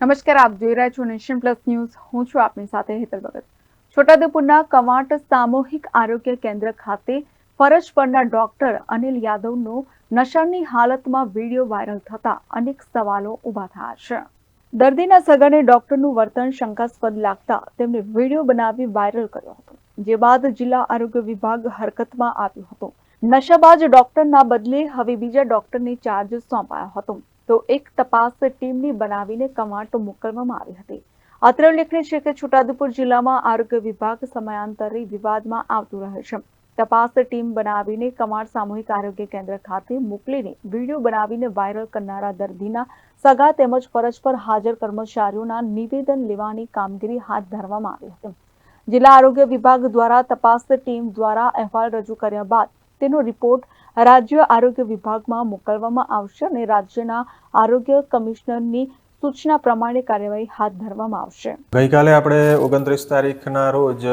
નમસ્કાર, આપ જોઈ રહ્યા છો નેશન પ્લસ ન્યૂઝ. હું છું આપની સાથે હેતલ ભગત. છોટાઉદેપુરના કવાંટ સામૂહિક આરોગ્ય કેન્દ્ર ખાતે ફરજ પરના ડોક્ટર અનિલ યાદવનો નશાની હાલતમાં વીડિયો વાયરલ થતા અનેક સવાલો ઊભા થયા છે. દર્દીના સગાને ડોક્ટરનું વર્તન શંકાસ્પદ લાગતા તેમણે વીડિયો બનાવી વાયરલ કર્યો હતો, જે બાદ જિલ્લા આરોગ્ય વિભાગ હરકતમાં આવ્યો હતો. નશાબાજ ડોક્ટરના બદલે હવે બીજા ડોક્ટરને ચાર્જ સોંપાયો હતો. તો એક તપાસ ટીમની બનાવીને કવાંટ મોકલવામાં આવી હતી. અત્રે ઉલ્લેખનીય છે કે છોટાઉદેપુર જિલ્લામાં આરોગ્ય વિભાગ સમયાંતરે વિવાદમાં આવતું રહે છે. તપાસ ટીમ બનાવીને કમાડ સામૂહિક આરોગ્ય કેન્દ્ર ખાતે મોકલીને વીડિયો બનાવીને વાયરલ કરનારા દર્દીના સગા તેમજ ફરજ પર હાજર કર્મચારીઓના નિવેદન લેવાની કામગીરી હાથ ધરવામાં આવી હતી. જિલ્લા આરોગ્ય વિભાગ દ્વારા તપાસ ટીમ દ્વારા અહેવાલ રજૂ કર્યા બાદ તેનો રિપોર્ટ રાજ્ય આરોગ્ય વિભાગમાં મોકલવામાં આવશે અને રાજ્યના આરોગ્ય કમિશનરની સૂચના પ્રમાણે કાર્યવાહી હાથ ધરવામાં આવશે. ગઈકાલે આપણે ઓગણત્રીસ તારીખના રોજ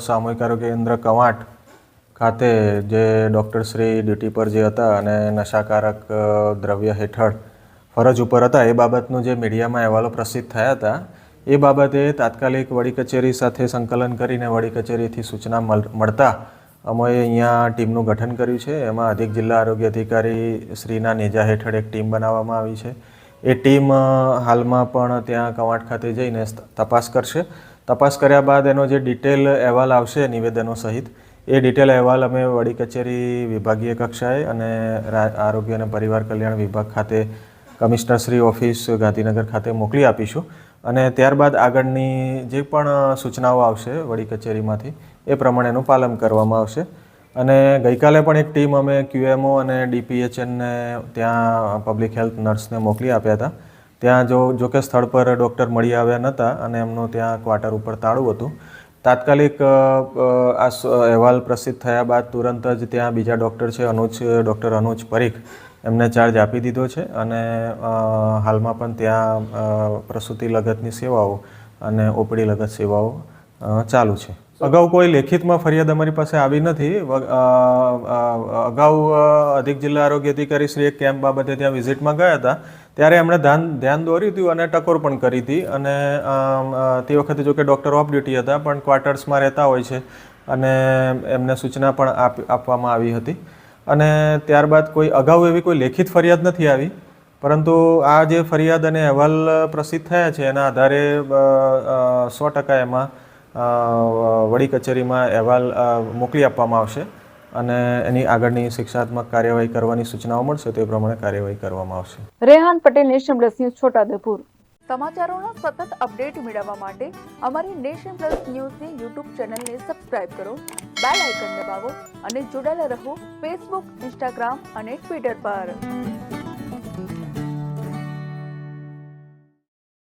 સામૂહિક આરોગ્ય કેન્દ્ર કવાંટ ખાતે જે ડૉક્ટર શ્રી ડ્યુટી પર જે હતા અને નશાકારક દ્રવ્ય હેઠળ ફરજ ઉપર હતા, એ બાબતનું જે મીડિયામાં અહેવાલો પ્રસિદ્ધ થયા હતા, એ બાબતે તાત્કાલિક વડી કચેરી સાથે સંકલન કરીને વડી કચેરીથી સૂચના મળ- મળતા અમે અહીંયા ટીમનું ગઠન કર્યું છે. એમાં અધિક જિલ્લા આરોગ્ય અધિકારી શ્રીના નેજા હેઠળ એક ટીમ બનાવવામાં આવી છે. એ ટીમ હાલમાં પણ ત્યાં કવાંટ ખાતે જઈને તપાસ કરશે. તપાસ કર્યા બાદ એનો જે ડિટેલ અહેવાલ આવશે નિવેદનો સહિત, એ ડિટેલ અહેવાલ અમે વડી કચેરી વિભાગીય કક્ષાએ અને આરોગ્ય અને પરિવાર કલ્યાણ વિભાગ ખાતે કમિશનર શ્રી ઓફિસ ગાંધીનગર ખાતે મોકલી આપીશું. અને ત્યારબાદ આગળની જે પણ સૂચનાઓ આવશે વડી કચેરીમાંથી એ પ્રમાણેનું પાલન કરવામાં આવશે. અને ગઈકાલે પણ એક ટીમ અમે ક્યુએમઓ અને ડીપીએચએનને ત્યાં પબ્લિક હેલ્થ નર્સને મોકલી આપ્યા હતા. ત્યાં જો જો કે સ્થળ પર ડૉક્ટર મળી આવ્યા નહોતા અને એમનું ત્યાં ક્વાર્ટર ઉપર તાળું હતું. તાત્કાલિક આ અહેવાલ પ્રસિદ્ધ થયા બાદ તુરંત જ ત્યાં બીજા ડૉક્ટર છે, અનુજ ડૉક્ટર અનુજ પરીખ એમને ચાર્જ આપી દીધો છે અને હાલમાં પણ ત્યાં પ્રસૂતિ લગતની સેવાઓ અને ઓપડી લગત સેવાઓ ચાલુ છે. અગાઉ કોઈ લેખિતમાં ફરિયાદ અમારી પાસે આવી નથી. અગાઉ અધિક જિલ્લા આરોગ્ય અધિકારી શ્રી એક કેમ્પ બાબતે ત્યાં વિઝિટમાં ગયા હતા. ત્યારે એમણે ધ્યાન ધ્યાન દોર્યું હતું અને ટકોર પણ કરી હતી. અને તે વખતે જો કે ડૉક્ટર ઓફ ડ્યુટી હતા, પણ ક્વાર્ટર્સમાં રહેતા હોય છે. અને એમને સૂચના પણ આપ આપવામાં આવી હતી. અને ત્યારબાદ કોઈ અગાઉ એવી કોઈ લેખિત ફરિયાદ નથી આવી. પરંતુ આ જે ફરિયાદ અને અહેવાલ પ્રસિદ્ધ થયા છે, એના આધારે સો ટકા એમાં વડી કચેરીમાં અહેવાલ મોકલી આપવામાં આવશે અને એની આગળની શિક્ષાત્મક કાર્યવાહી કરવાની સૂચનાઓ મળશે તે પ્રમાણે કાર્યવાહી કરવામાં આવશે. Rehan Patel national plus news Chhotaudepur. સમાચારોના સતત અપડેટ મેળવવા માટે અમારી નેશન પ્લસ ન્યૂઝની યુટ્યુબ ચેનલને સબસ્ક્રાઇબ કરો બેલ આઇકન દબાવો અને જોડાયેલા રહો ફેસબુક ઇન્સ્ટાગ્રામ અને ટ્વિટર પર.